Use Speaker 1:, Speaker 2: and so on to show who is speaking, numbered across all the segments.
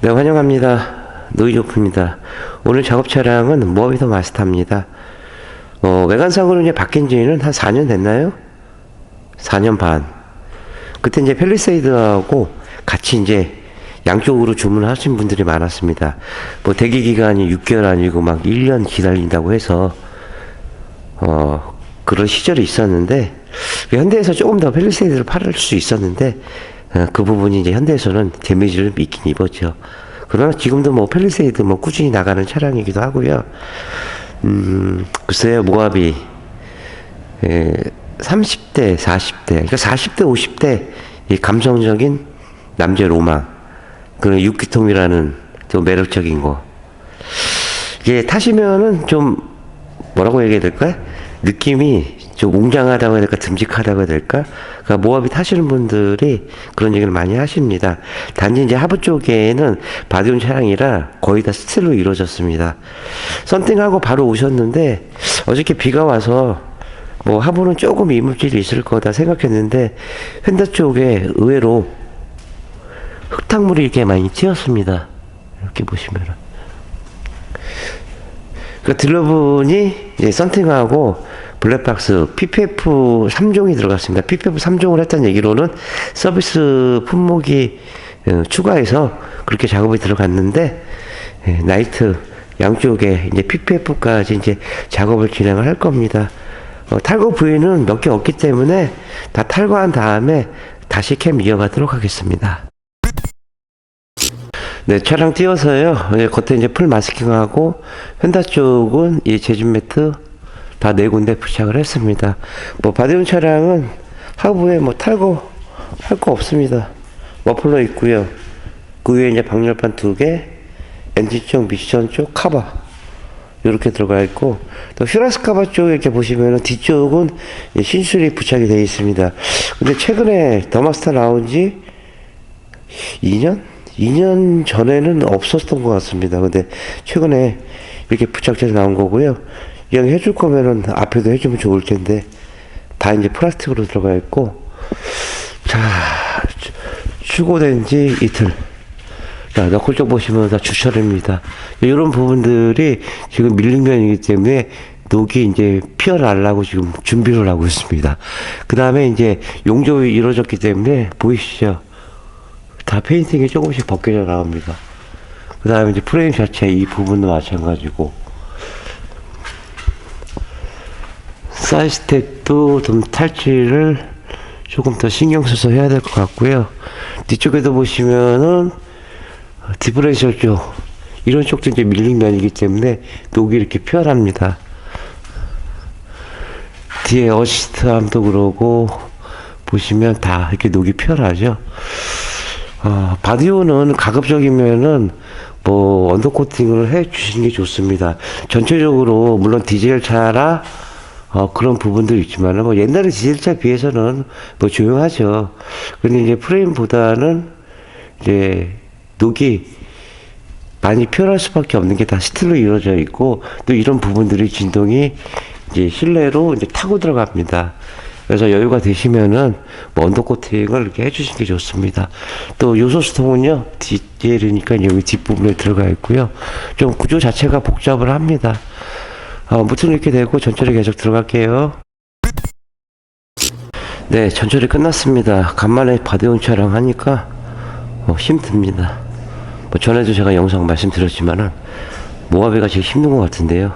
Speaker 1: 네, 환영합니다. 노이조프입니다. 오늘 작업 차량은 모하비더 마스터입니다. 어, 외관상으로 이제 바뀐 지는 한 4년 됐나요? 4년 반. 그때 이제 펠리세이드하고 같이 이제 양쪽으로 주문하신 분들이 많았습니다. 뭐 대기 기간이 6개월 아니고 막 1년 기다린다고 해서 어, 그런 시절이 있었는데, 현대에서 조금 더 펠리세이드를 팔을 수 있었는데, 어, 그 부분이 이제 현대에서는 데미지를 입긴 입었죠. 그러나 지금도 뭐 펠리세이드 뭐 꾸준히 나가는 차량이기도 하고요. 음, 글쎄요, 에, 30대, 40대, 그러니까 40대, 50대, 이 감성적인 남자의 로망, 그런 육기통이라는 좀 매력적인 거. 이게 타시면은 좀 뭐라고 얘기해야 될까? 느낌이 좀 웅장하다고 해야 될까? 듬직하다고 해야 될까? 그러니까 모하비 타시는 분들이 그런 얘기를 많이 하십니다. 단지 이제 하부 쪽에는 바디온 차량이라 거의 다 스틸로 이루어졌습니다. 썬팅하고 바로 오셨는데 어저께 비가 와서 뭐 하부는 조금 이물질이 있을 거다 생각했는데 휀다 쪽에 의외로 흙탕물이 이렇게 많이 튀었습니다. 이렇게 보시면은. 그 딜러분이 이제 썬팅하고 블랙박스 PPF 3종이 들어갔습니다. PPF 3종을 했다는 얘기로는 서비스 품목이 어, 추가해서 그렇게 작업이 들어갔는데 예, 나이트 양쪽에 이제 PPF까지 이제 작업을 진행을 할 겁니다. 어, 탈거 부위는 몇 개 없기 때문에 다 탈거한 다음에 다시 캠 이어가도록 하겠습니다. 네, 차량 띄워서요. 예, 겉에 이제 풀 마스킹하고 휀다 쪽은 이 제준 매트 다 네 군데 부착을 했습니다. 뭐 바디온 차량은 하부에 뭐 탈거 할 거 없습니다. 머플러 있고요. 그 위에 이제 방열판 두 개, 엔진 쪽, 미션 쪽 카바 이렇게 들어가 있고 또 휘라스 카바 쪽 이렇게 보시면은 뒤쪽은 이 신술이 부착이 되어 있습니다. 근데 최근에 더마스터 나온 지 2년? 2년 전에는 없었던 것 같습니다. 근데 최근에 이렇게 부착돼서 나온 거고요. 이왕 해줄 거면은 앞에도 해주면 좋을 텐데 다 이제 플라스틱으로 들어가 있고 자 추- 출고된 지 이틀 자 너클 쪽 보시면 다 주철입니다. 이런 부분들이 지금 밀링면이기 때문에 녹이 이제 피어나려고 지금 준비를 하고 있습니다. 그 다음에 이제 용접이 이루어졌기 때문에 보이시죠? 다 페인팅이 조금씩 벗겨져 나옵니다. 그 다음에 이제 프레임 자체 이 부분도 마찬가지고 사이스텝도 좀 탈취를 조금 더 신경 써서 해야 될 것 같고요. 뒤쪽에도 보시면은 디프레셔 쪽 이런 쪽도 이제 밀린 면이기 때문에 녹이 이렇게 피어납니다. 뒤에 어시스트함도 그러고 보시면 다 이렇게 녹이 피어나죠. 어, 바디오는 가급적이면은 뭐 언더 코팅을 해 주시는 게 좋습니다. 전체적으로 물론 디젤 차라 어, 그런 부분도 있지만은 뭐 옛날에 디젤차 비해서는 뭐 조용하죠. 근데 이제 프레임보다는 이제 녹이 많이 피어날 수밖에 없는 게 다 스틸로 이루어져 있고 또 이런 부분들이 진동이 이제 실내로 이제 타고 들어갑니다. 그래서 여유가 되시면은 뭐 언더 코팅을 이렇게 해주시는 게 좋습니다. 또 요소수통은요 디젤이니까 여기 뒷부분에 들어가 있고요. 좀 구조 자체가 복잡을 합니다. 어, 무튼 이렇게 되고 전처리 계속 들어갈게요. 네, 전처리 끝났습니다. 간만에 바디온 촬영 하니까 어, 힘듭니다. 뭐 전에도 제가 영상 말씀드렸지만은 모하베가 제일 힘든 것 같은데요.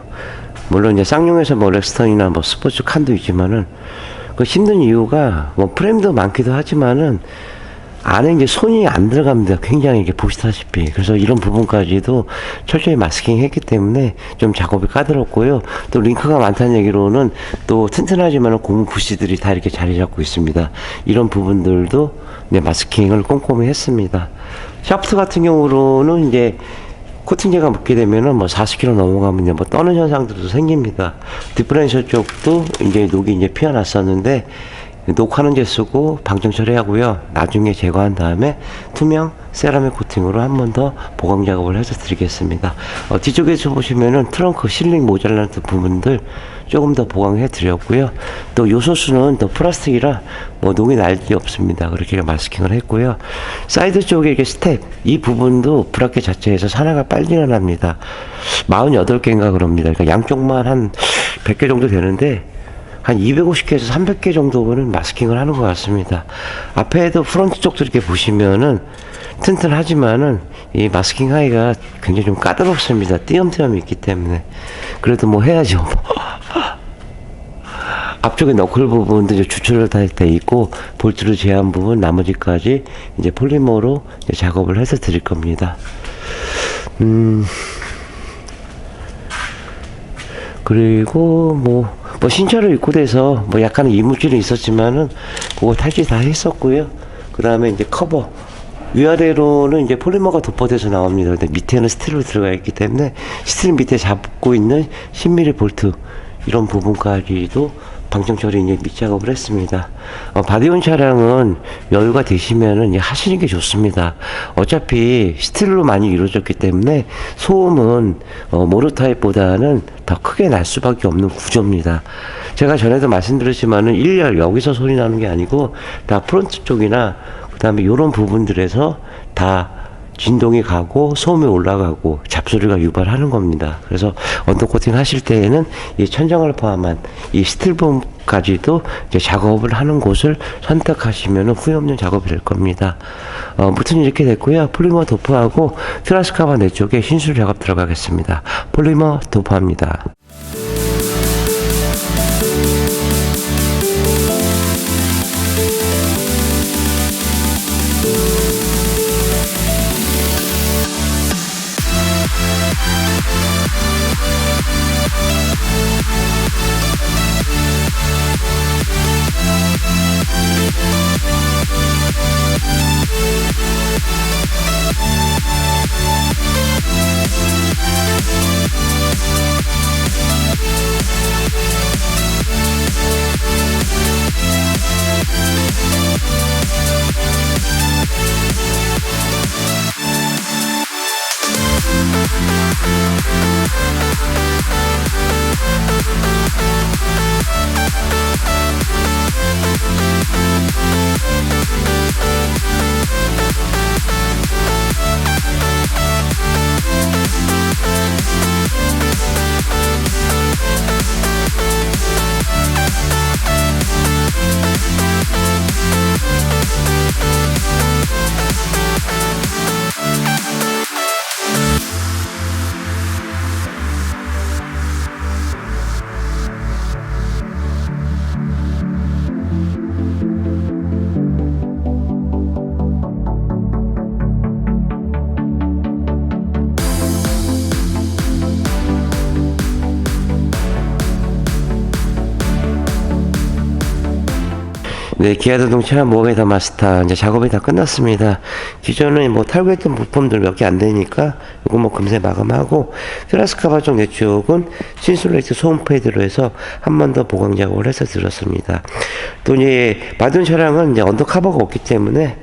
Speaker 1: 물론 이제 쌍용에서 뭐 렉스턴이나 뭐 스포츠 칸도 있지만은 그 힘든 이유가 뭐 프레임도 많기도 하지만은 안에 이제 손이 안 들어갑니다. 굉장히 이렇게 보시다시피. 그래서 이런 부분까지도 철저히 마스킹 했기 때문에 좀 작업이 까다롭고요. 또 링크가 많다는 얘기로는 또 튼튼하지만 고무 부시들이 다 이렇게 자리 잡고 있습니다. 이런 부분들도 네, 마스킹을 꼼꼼히 했습니다. 샤프트 같은 경우로는 이제 코팅제가 묻게 되면은 뭐 40km 넘어가면 이제 뭐 떠는 현상들도 생깁니다. 디프렌셜 쪽도 이제 녹이 이제 피어났었는데 녹화는제 쓰고 방정 처리하고요. 나중에 제거한 다음에 투명 세라믹 코팅으로 한 번 더 보강 작업을 해서 드리겠습니다. 어, 뒤쪽에서 보시면은 트렁크 실링 모자라는 부분들 조금 더 보강해 드렸고요. 또 요소수는 또 플라스틱이라 뭐 농이 날 일이 없습니다. 그렇게 마스킹을 했고요. 사이드 쪽에 이렇게 스텝 이 부분도 브라켓 자체에서 산화가 빨리 일어납니다. 48개인가 그럽니다. 그러니까 양쪽만 한 100개 정도 되는데 한 250개에서 300개 정도는 마스킹을 하는 것 같습니다. 앞에도 프론트 쪽도 이렇게 보시면은 튼튼하지만은 이 마스킹 하기가 굉장히 좀 까다롭습니다. 띄엄띄엄 있기 때문에. 그래도 뭐 해야죠. 앞쪽에 너클 부분도 이제 추출을 다돼 있고 볼트로 제한 부분 나머지까지 이제 폴리머로 이제 작업을 해서 드릴 겁니다. 음 그리고 뭐, 뭐 신차로 입고돼서 뭐 약간의 이물질이 있었지만은 그거 탈취 다 했었고요. 그 다음에 이제 커버. 위아래로는 이제 폴리머가 도포돼서 나옵니다. 근데 밑에는 스틸로 들어가 있기 때문에 스틸 밑에 잡고 있는 10mm 볼트 이런 부분까지도 방청 처리 이제 밑작업을 했습니다. 어, 바디온 차량은 여유가 되시면은 하시는 게 좋습니다. 어차피 스틸로 많이 이루어졌기 때문에 소음은 어, 모로 타입보다는 더 크게 날 수밖에 없는 구조입니다. 제가 전에도 말씀드렸지만은 1열 여기서 소리 나는 게 아니고 다 프론트 쪽이나 그다음에 이런 부분들에서 다 진동이 가고 소음이 올라가고 잡소리가 유발하는 겁니다. 그래서 언더 코팅 하실 때에는 이 천장을 포함한 이 스틸폼까지도 작업을 하는 곳을 선택하시면 후회 없는 작업이 될 겁니다. 어, 무튼 이렇게 됐고요. 폴리머 도포하고 트라스카바 내 쪽에 신술 작업 들어가겠습니다. 폴리머 도포합니다. 네, 기아 자동차 모험의 마스터 이제 작업이 다 끝났습니다. 기존에 뭐 탈구했던 부품들 몇 개 안 되니까 이거 뭐 금세 마감하고 트라스카바 쪽 내쪽은 신솔레이트 소음 패드로 해서 한 번 더 보강 작업을 해서 들었습니다. 또 이제 받은 차량은 이제 언더 카버가 없기 때문에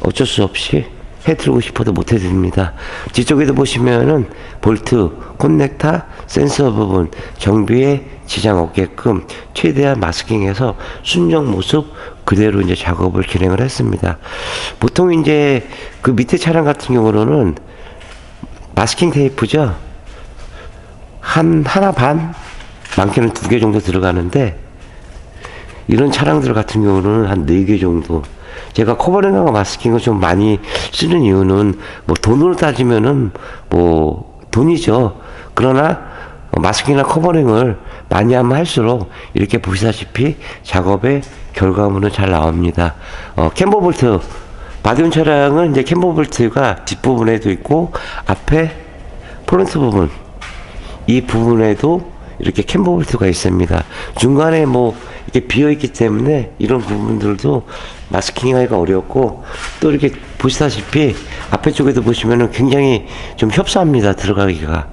Speaker 1: 어쩔 수 없이 해드리고 싶어도 못 해드립니다. 뒤쪽에도 보시면은 볼트, 콘넥터, 센서 부분 정비에 지장 없게끔 최대한 마스킹해서 순정 모습 그대로 이제 작업을 진행을 했습니다. 보통 이제 그 밑에 차량 같은 경우는 마스킹 테이프죠. 한 하나 반 많게는 두 개 정도 들어가는데 이런 차량들 같은 경우는 한 네 개 정도. 제가 커버링하고 마스킹을 좀 많이 쓰는 이유는 뭐 돈으로 따지면은 뭐 돈이죠. 그러나 어, 마스킹이나 커버링을 많이 하면 할수록 이렇게 보시다시피 작업의 결과물은 잘 나옵니다. 어, 캠버 볼트 바디온 차량은 이제 캠버 볼트가 뒷부분에도 있고 앞에 프론트 부분 이 부분에도 이렇게 캠버 볼트가 있습니다. 중간에 뭐 이렇게 비어 있기 때문에 이런 부분들도 마스킹하기가 어렵고 또 이렇게 보시다시피 앞에 쪽에도 보시면은 굉장히 좀 협소합니다. 들어가기가.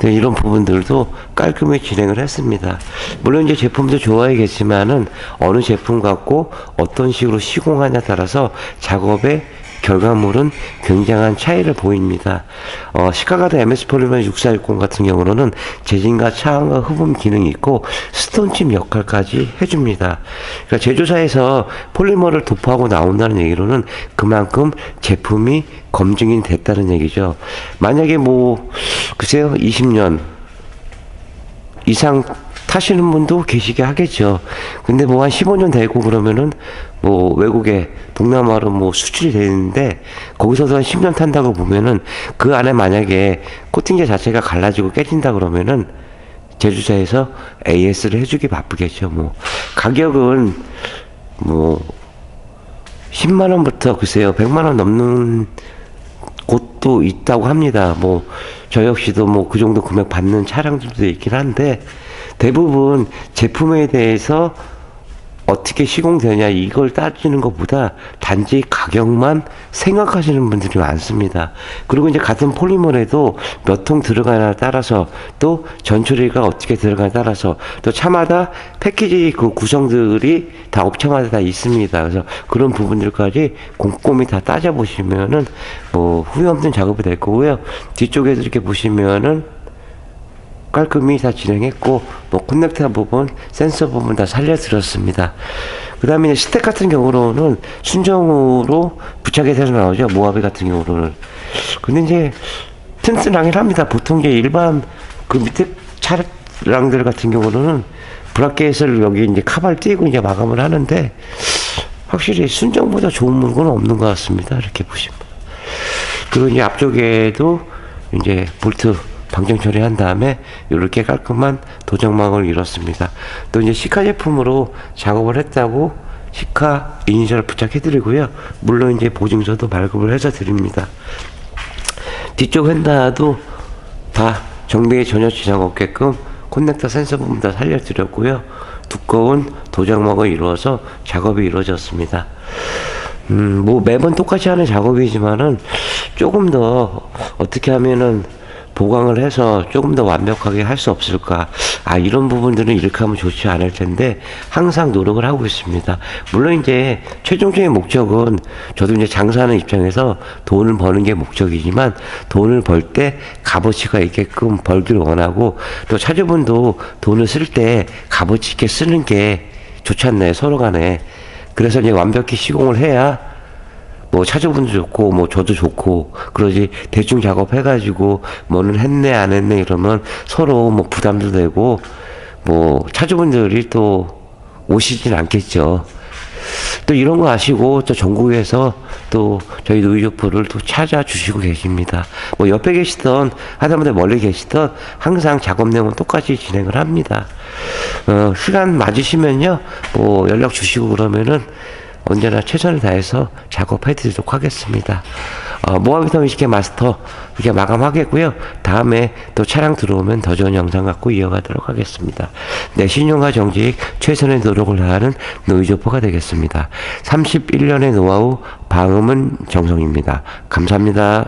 Speaker 1: 네, 이런 부분들도 깔끔히 진행을 했습니다. 물론 이제 제품도 좋아야겠지만은 어느 제품 갖고 어떤 식으로 시공하냐에 따라서 작업의 결과물은 굉장한 차이를 보입니다. 어, 시카가드 MS 폴리머 6460 같은 경우는 재진과 차음과 흡음 기능이 있고 스톤칩 역할까지 해줍니다. 그러니까 제조사에서 폴리머를 도포하고 나온다는 얘기로는 그만큼 제품이 검증이 됐다는 얘기죠. 만약에 뭐 글쎄요 20년 이상 타시는 분도 계시게 하겠죠. 근데 뭐 한 15년 되고 그러면은 뭐 외국에 동남아로 뭐 수출이 되는데 거기서도 한 10년 탄다고 보면은 그 안에 만약에 코팅제 자체가 갈라지고 깨진다 그러면은 제조사에서 AS를 해주기 바쁘겠죠. 뭐 가격은 뭐 10만 원부터 글쎄요 100만 원 넘는 곳도 있다고 합니다. 뭐 저 역시도 뭐 그 정도 금액 받는 차량들도 있긴 한데 대부분 제품에 대해서 어떻게 시공되냐 이걸 따지는 것보다 단지 가격만 생각하시는 분들이 많습니다. 그리고 이제 같은 폴리머에도 몇 통 들어가냐에 따라서 또 전처리가 어떻게 들어가냐에 따라서 또 차마다 패키지 그 구성들이 다 업체마다 다 있습니다. 그래서 그런 부분들까지 꼼꼼히 다 따져보시면은 뭐 후회 없는 작업이 될 거고요. 뒤쪽에도 이렇게 보시면은 깔끔히 다 진행했고 뭐 커넥터 부분, 센서 부분 다 살려드렸습니다. 그 다음에 스택 같은 경우로는 순정으로 부착이 돼서 나오죠. 모하비 같은 경우로는. 근데 이제 튼튼하긴 합니다. 보통 이제 일반 그 밑에 차량들 같은 경우는 브라켓을 여기 이제 카발 띄고 이제 마감을 하는데 확실히 순정보다 좋은 물건은 없는 것 같습니다. 이렇게 보시면. 그리고 이제 앞쪽에도 이제 볼트 방정 처리한 다음에 이렇게 깔끔한 도장망을 이뤘습니다. 또 이제 시카 제품으로 작업을 했다고 시카 이니셜 부착해드리고요. 물론 이제 보증서도 발급을 해서 드립니다. 뒤쪽 휀다도 다 정비에 전혀 지장 없게끔 커넥터 센서 부분 다 살려드렸고요. 두꺼운 도장막을 이루어서 작업이 이루어졌습니다. 음, 뭐 매번 똑같이 하는 작업이지만은 조금 더 어떻게 하면은 보강을 해서 조금 더 완벽하게 할 수 없을까. 아, 이런 부분들은 이렇게 하면 좋지 않을 텐데 항상 노력을 하고 있습니다. 물론 이제 최종적인 목적은 저도 이제 장사하는 입장에서 돈을 버는 게 목적이지만 돈을 벌 때 값어치가 있게끔 벌기를 원하고 또 차주분도 돈을 쓸 때 값어치 있게 쓰는 게 좋지 않나요? 서로 간에. 그래서 이제 완벽히 시공을 해야 뭐 차주분도 좋고 뭐 저도 좋고 그러지 대충 작업해가지고 뭐는 했네 안 했네 이러면 서로 뭐 부담도 되고 뭐 차주분들이 또 오시진 않겠죠. 또 이런 거 아시고 또 전국에서 또 저희 노이조프를 또 찾아주시고 계십니다. 뭐 옆에 계시던 하다못해 멀리 계시던 항상 작업 내용은 똑같이 진행을 합니다. 어, 시간 맞으시면요, 뭐 연락 주시고 그러면은 언제나 최선을 다해서 작업해 드리도록 하겠습니다. 어, 모아비타민 식혜 마스터 이렇게 마감하겠고요. 다음에 또 차량 들어오면 더 좋은 영상 갖고 이어가도록 하겠습니다. 네, 신용과 정직 최선의 노력을 다하는 노이조퍼가 되겠습니다. 31년의 노하우 방음은 정성입니다. 감사합니다.